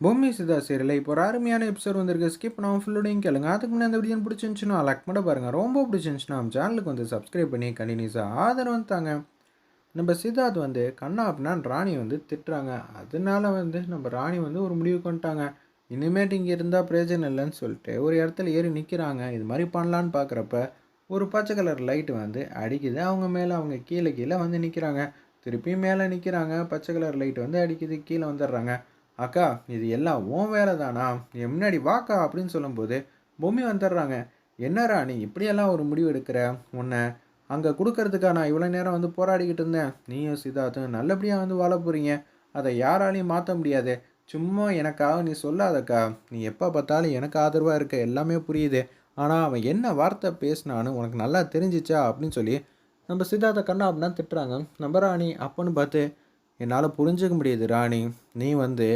பூமி சிதா சீரியல் இப்போ ஒரு அருமையான எபிசோட் வந்திருக்கு. ஸ்கிப் நான் ஃபுல்லோடையும் கேளுங்க. அதுக்கு முன்னாடி அந்த வீடியோ பிடிச்சிருந்துச்சுன்னா லைக் மட்டும் பாருங்கள் ரொம்ப பிடிச்சிருந்துச்சுன்னா நம்ம சேனலுக்கு வந்து சப்ஸ்கிரைப் பண்ணி கண்டினியூஸாக ஆதரவு தாங்க. நம்ம சித்தார்த் வந்து கண்ணா அப்படின்னா ராணி வந்து திட்டுறாங்க. அதனால வந்து நம்ம ராணி வந்து ஒரு முடிவு கொண்டுட்டாங்க இனிமேட்டு இங்கே இருந்தால் பிரயோஜனம் இல்லைன்னு சொல்லிட்டு ஒரு இடத்துல ஏறி நிற்கிறாங்க இது மாதிரி பண்ணலான்னு பார்க்குறப்ப ஒரு பச்சை கலர் லைட்டு வந்து அடிக்குது. அவங்க மேலே அவங்க கீழே கீழே வந்து நிற்கிறாங்க திருப்பி மேலே நிற்கிறாங்க பச்சை கலர் லைட் வந்து அடிக்குது. கீழே வந்துடுறாங்க. அக்கா இது எல்லாம் உன் வேலை தானா என் முன்னாடி வாக்கா அப்படின்னு சொல்லும்போது பொம்மி வந்துடுறாங்க. என்ன ராணி இப்படியெல்லாம் ஒரு முடிவு எடுக்கிற? உன்னை அங்கே கொடுக்கறதுக்கா நான் இவ்வளோ நேரம் வந்து போராடிக்கிட்டு இருந்தேன். நீயும் சித்தார்த்தும் நல்லபடியாக வந்து வாழ போகிறீங்க அதை யாராலையும் மாற்ற முடியாது. சும்மா எனக்காக நீ சொல்லாதக்கா. நீ எப்போ பார்த்தாலும் எனக்கு ஆதரவாக இருக்க. எல்லாமே புரியுது. ஆனால் அவன் என்ன வார்த்தை பேசினான்னு உனக்கு நல்லா தெரிஞ்சிச்சா அப்படின்னு சொல்லி நம்ம சித்தார்த்த கண்ணா அப்படின்னா திட்டுறாங்க. நம்ம ராணி அப்பன்னு பார்த்து என்னால் புரிஞ்சுக்க முடியுது ராணி. நீ வந்து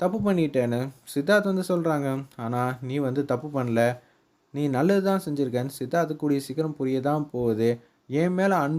தப்பு பண்ணிட்டேன்னு சித்தார்த் வந்து சொல்கிறாங்க ஆனால் நீ வந்து தப்பு பண்ணல. நீ நல்லது தான் செஞ்சுருக்கேன்னு சித்தார்த்து கூடிய சீக்கிரம் புரிய தான் போகுது. என் மேலே அன்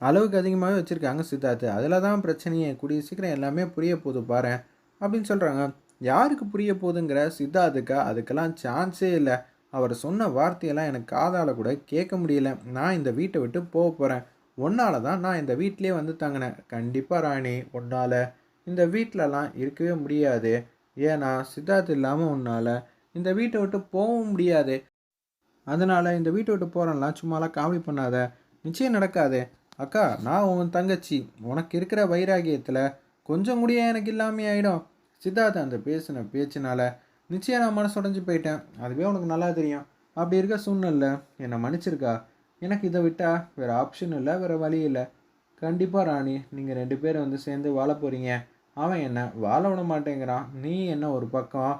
அளவுக்கு அதிகமாகவே வச்சுருக்காங்க சித்தார்த்து. அதில் தான் பிரச்சனையே. கூடிய சீக்கிரம் எல்லாமே புரிய போகுது பாரு அப்படின்னு சொல்கிறாங்க யாருக்கு புரிய போகுதுங்கிற சித்தார்த்துக்கு அதுக்கெல்லாம் சான்ஸே இல்லை. அவர் சொன்ன வார்த்தையெல்லாம் எனக்கு காதால் கூட கேட்க முடியல. நான் இந்த வீட்டை விட்டு போக போகிறேன் ஒன்னால தான் நான் இந்த வீட்டிலே வந்து தங்கினேன். கண்டிப்பாக ராணி உன்னால் இந்த வீட்டிலலாம் இருக்கவே முடியாது. ஏன்னா சித்தார்த் இல்லாமல் உன்னால் இந்த வீட்டை விட்டு போகவும் முடியாது. அதனால் இந்த வீட்டை விட்டு போகிறேன்லாம் சும்மாலாம் காமெடி பண்ணாத. நிச்சயம் நடக்காது. அக்கா நான் உன் தங்கச்சி. உனக்கு இருக்கிற வைராகியத்தில் கொஞ்சம் கூட எனக்கு இல்லாமே ஆகிடும் சித்தார்த் அந்த பேசின பேச்சினால் நிச்சயம் நான் மனசு உடஞ்சி போயிட்டேன். அதுவே உனக்கு நல்லா தெரியும். அப்படி இருக்க சூழ்நிலை என்னை மன்னிச்சிருக்கா? எனக்கு இதை விட்டால் வேறு ஆப்ஷன் இல்லை வேறு வழி இல்லை. கண்டிப்பாக ராணி நீங்கள் ரெண்டு பேரும் வந்து சேர்ந்து வாழ போகிறீங்க அவன் என்ன வாழ விட மாட்டேங்கிறான். நீ என்ன ஒரு பக்கம்?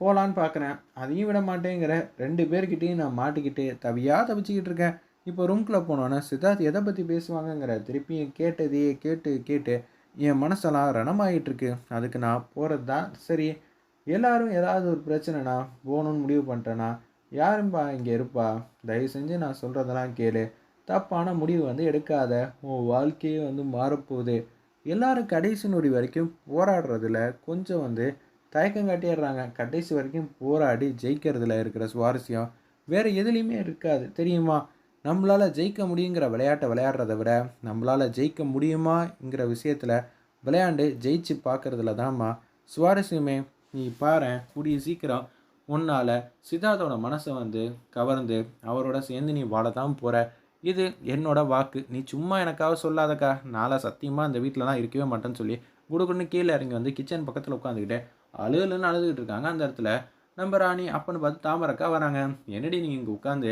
போகலான்னு பார்க்குறேன் அதையும் விட மாட்டேங்கிற ரெண்டு பேர்கிட்டையும் நான் மாட்டிக்கிட்டு தவியாக தவிச்சிக்கிட்டு இருக்கேன். இப்போ ரூம்குள்ளே போனோன்னா சித்தார்த் எதை பற்றி பேசுவாங்கங்கிற திருப்பியும் கேட்டதையே கேட்டு கேட்டு என் மனசெல்லாம் ரணமாயிட்டுருக்கு. அதுக்கு நான் போகிறது தான் சரி. எல்லாரும் ஏதாவது ஒரு பிரச்சனைனா போகணுன்னு முடிவு பண்ணிட்டேன்னா யாரும்பா இங்கே இருப்பா? தயவு செஞ்சு நான் சொல்கிறதெல்லாம் கேளு. தப்பான முடிவு வந்து எடுக்காத. உன் வாழ்க்கையே வந்து மாறப்போகுது. எல்லாரும் கடைசி நொடி வரைக்கும் போராடுறதுல கொஞ்சம் வந்து தயக்கம் காட்டிடுறாங்க. கடைசி வரைக்கும் போராடி ஜெயிக்கிறதுல இருக்கிற சுவாரஸ்யம் வேறு எதுலேயுமே இருக்காது. தெரியுமா? நம்மளால் ஜெயிக்க முடியுங்கிற விளையாட்டை விளையாடுறத விட நம்மளால் ஜெயிக்க முடியுமாங்கிற விஷயத்தில் விளையாண்டு ஜெயிச்சு பார்க்குறதுல தான்மா சுவாரஸ்யமே. நீ பாரு கூடிய சீக்கிரம் உன்னால் சித்தார்த்தோட மனசை வந்து கவர்ந்து அவரோட சேர்ந்து நீ வாழ தான் போகிற இது என்னோட வாக்கு. நீ சும்மா எனக்காக சொல்லாதக்கா. நாளாக சத்தியமாக அந்த வீட்டிலலாம் இருக்கவே மாட்டேன்னு சொல்லி குடுக்குன்னு கீழே இறங்கி வந்து கிச்சன் பக்கத்தில் உட்காந்துக்கிட்டு அழுகலன்னு அழுதுகிட்டு இருக்காங்க அந்த இடத்துல. நம்ம ராணி அப்பன்னு பார்த்து தாமரக்கா வராங்க. என்னடி நீங்கள் இங்கே உட்காந்து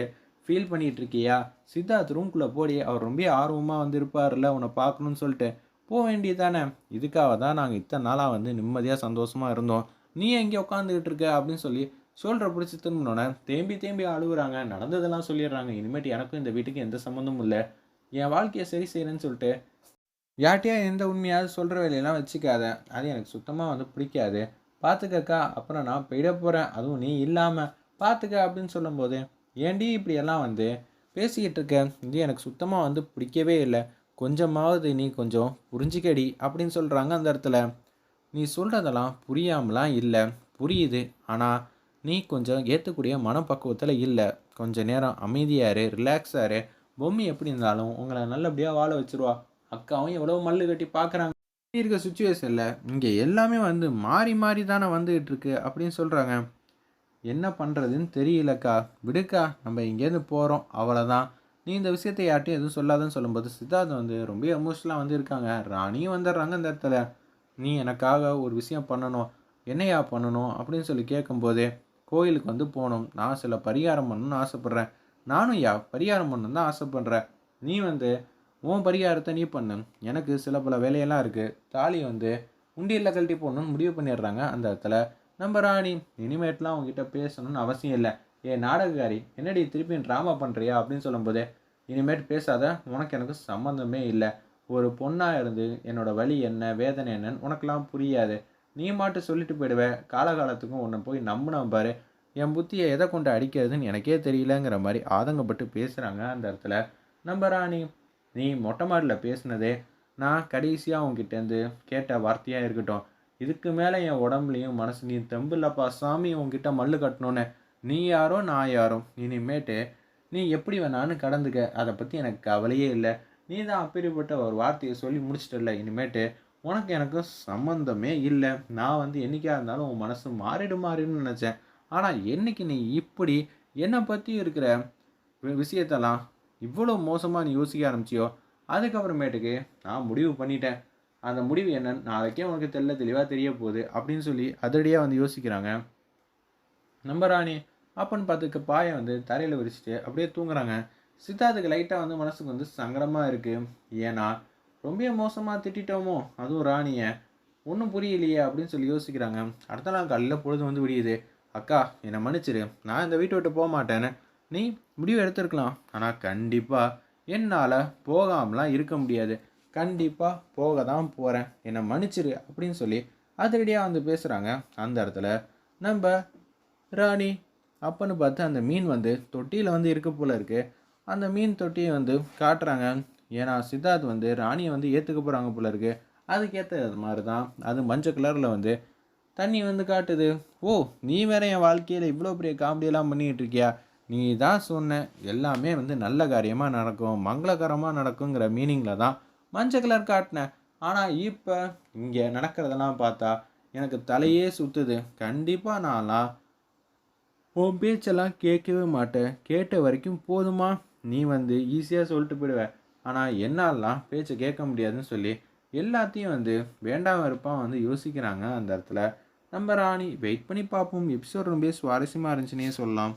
ஃபீல் பண்ணிகிட்டு இருக்கியா? சித்தார்த் ரூம்குள்ளே போடி. அவர் ரொம்ப ஆர்வமாக வந்து இருப்பார்ல உன்னை பார்க்கணுன்னு சொல்லிட்டு. போக வேண்டியது தானே இதுக்காக தான் நாங்கள் இத்தனை நாளாக வந்து நிம்மதியாக சந்தோஷமாக இருந்தோம். நீ எங்கே உட்காந்துக்கிட்டு இருக்க அப்படின்னு சொல்லி ஷோல்டரை பிடிச்சி திரும்பினோடனே தேம்பி தேம்பி அழுகுறாங்க நடந்ததெல்லாம் சொல்லிடுறாங்க. இனிமேட்டு எனக்கும் இந்த வீட்டுக்கு எந்த சம்மந்தமும் இல்லை. என் வாழ்க்கையை சரி செய்கிறேன்னு சொல்லிட்டு யார்ட்டையா எந்த உண்மையாவது சொல்கிற வேலையெல்லாம் வச்சுக்காத. அது எனக்கு சுத்தமாக வந்து பிடிக்காது. பார்த்துக்கக்கா அப்புறம் நான் போயிட போகிறேன் அதுவும் நீ இல்லாமல் பார்த்துக்க அப்படின்னு சொல்லும்போது ஏண்டி இப்படியெல்லாம் வந்து பேசிக்கிட்டு இருக்க? இது எனக்கு சுத்தமாக வந்து பிடிக்கவே இல்லை. கொஞ்சமாவது நீ கொஞ்சம் புரிஞ்சிக்கடி அப்படின்னு சொல்கிறாங்க அந்த இடத்துல. நீ சொல்கிறதெல்லாம் புரியாமலாம் இல்லை. புரியுது. ஆனால் நீ கொஞ்சம் ஏற்றக்கூடிய மனப்பக்குவத்தில் இல்லை. கொஞ்சம் நேரம் அமைதியாரு ரிலாக்ஸாரு பொம்மி எப்படி இருந்தாலும் உங்களை நல்லபடியாக வாழ வச்சுருவா. அக்காவும் எவ்வளோ மல்லு கட்டி பார்க்குறாங்க இருக்க சுச்சுவேஷனில் இங்கே எல்லாமே வந்து மாறி மாறி தானே வந்துகிட்டு இருக்கு அப்படின்னு சொல்கிறாங்க என்ன பண்ணுறதுன்னு தெரியலக்கா. விடுக்கா நம்ம இங்கேருந்து போகிறோம் அவ்வளோதான் நீ இந்த விஷயத்தை யார்ட்டையும் எதுவும் சொல்லாதன்னு சொல்லும்போது சித்தார்த் வந்து ரொம்ப எமோஷனலாக வந்து இருக்காங்க. ராணியும் வந்துடுறாங்க இந்த இடத்துல. நீ எனக்காக ஒரு விஷயம் பண்ணணும். என்னையா பண்ணணும் அப்படின்னு சொல்லி கேட்கும்போது கோயிலுக்கு வந்து போகணும். நான் சில பரிகாரம் பண்ணணும்னு ஆசைப்பட்றேன். நானும் யா பரிகாரம் பண்ணணும் தான் ஆசைப்பட்றேன். நீ வந்து உன் பரிகாரத்தை நீ பண்ணு. எனக்கு சில பல வேலையெல்லாம் இருக்குது தாலி வந்து உண்டியலில் கழட்டி போடணும்னு முடிவு பண்ணிடுறாங்க. அந்த இடத்துல நம்ம ராணி இனிமேட்லாம் உங்ககிட்ட பேசணும்னு அவசியம் இல்லை. ஏ நாடகக்காரி என்னடி திருப்பி ட்ராமா பண்ணுறியா அப்படின்னு சொல்லும்போது இனிமேட் பேசாத. உனக்கு எனக்கு சம்மந்தமே இல்லை. ஒரு பொண்ணாக இருந்து என்னோடய வழி என்ன வேதனை என்னன்னு உனக்கெல்லாம் புரியாது. நீ மாட்டு சொல்லிட்டு போயிடுவேன் காலகாலத்துக்கும் உன்னை போய் நம்பினேன் பாரு. என் புத்தியை எதை கொண்டு அடிக்கிறதுன்னு எனக்கே தெரியலங்கிற மாதிரி ஆதங்கப்பட்டு பேசுகிறாங்க அந்த இடத்துல. நம்ம ராணி நீ மொட்டை மாடில் பேசுனதே நான் கடைசியாக உங்ககிட்டேருந்து கேட்ட வார்த்தையாக இருக்கட்டும். இதுக்கு மேலே என் உடம்புலையும் மனசுலையும் தெம்பு இல்லைப்பா சாமி உங்ககிட்ட மல்லு கட்டணுன்னு நீ யாரோ நான் யாரோ. இனிமேட்டு நீ எப்படி வேணாலும் கடந்துக்க. அதை பற்றி எனக்கு கவலையே இல்லை. நீ தான் அப்பேற்பட்ட ஒரு வார்த்தையை சொல்லி முடிச்சிட்டல இனிமேட்டு உனக்கு எனக்கு சம்மந்தமே இல்லை. நான் வந்து என்னைக்கா இருந்தாலும் உன் மனசு மாறிடு மாறிடும்னு நினச்சேன். ஆனால் என்னைக்கு நீ இப்படி என்னை பற்றி இருக்கிற விஷயத்தெல்லாம் இவ்வளோ மோசமாக நீ யோசிக்க ஆரம்பிச்சியோ அதுக்கப்புறமேட்டுக்கு நான் முடிவு பண்ணிட்டேன். அந்த முடிவு என்னன்னு நாளைக்கே உனக்கு தெள்ள தெளிவாக தெரிய போகுது அப்படின்னு சொல்லி அதடியாக வந்து யோசிக்கிறாங்க. நம்ம ராணி அப்பன்னு பார்த்துக்க பாயை வந்து தரையில் விரிச்சிட்டு அப்படியே தூங்குறாங்க. சித்தார்த்துக்கு லைட்டாக வந்து மனசுக்கு வந்து சங்கடமாக இருக்குது ஏன்னா ரொம்ப மோசமாக திட்டிட்டோமோ? அதுவும் ராணியை. ஒன்றும் புரியலையே அப்படின்னு சொல்லி யோசிக்கிறாங்க. அடுத்த நாள் காலையில் பொழுது வந்து விடியுது. அக்கா என்னை மன்னிச்சிரு. நான் இந்த வீட்டை விட்டு போக மாட்டேன்னு. நீ முடிவு எடுத்திருக்கலாம். ஆனால் கண்டிப்பாக என்னால் போகாமலாம் இருக்க முடியாது. கண்டிப்பாக போக தான் போகிறேன் என்னை மன்னிச்சிரு அப்படின்னு சொல்லி அதிரடியாக வந்து பேசுகிறாங்க அந்த இடத்துல நம்ம ராணி அப்பன்னு பார்த்து அந்த மீன் வந்து தொட்டியில் வந்து இருக்க போல் இருக்குது அந்த மீன் தொட்டியை வந்து காட்டுறாங்க. ஏன்னா சித்தார்த் வந்து ராணியை வந்து ஏற்றுக்க போகிறாங்க போல இருக்கு. அதுக்கேற்ற மாதிரி தான் அது மஞ்சள் கலரில் வந்து தண்ணி வந்து காட்டுது. ஓ நீ வேற என் வாழ்க்கையில் இவ்வளோ பெரிய காமெடியெல்லாம் பண்ணிகிட்டு இருக்கியா? நீ தான் சொன்ன எல்லாமே வந்து நல்ல காரியமாக நடக்கும் மங்களகரமாக நடக்குங்கிற மீனிங்கில் தான் மஞ்சள் கலர் காட்டினேன் ஆனால் இப்போ இங்கே நடக்கிறதெல்லாம் பார்த்தா எனக்கு தலையே சுற்றுது கண்டிப்பாக நான்லாம் உன் பேச்செல்லாம் கேட்கவே மாட்டேன். கேட்ட வரைக்கும் போதுமா? நீ வந்து ஈஸியாக சொல்லிட்டு போயிடுவ. ஆனால் என்னால்லாம் பேச்சை கேட்க முடியாதுன்னு சொல்லி எல்லாத்தையும் வந்து வேண்டாம் வெறுப்பாக வந்து யோசிக்கிறாங்க அந்த இடத்துல. நம்ம ராணி வெயிட் பண்ணி பார்ப்போம். எபிசோட் ரொம்ப சுவாரஸ்யமாக இருந்துச்சுன்னே சொல்லலாம்.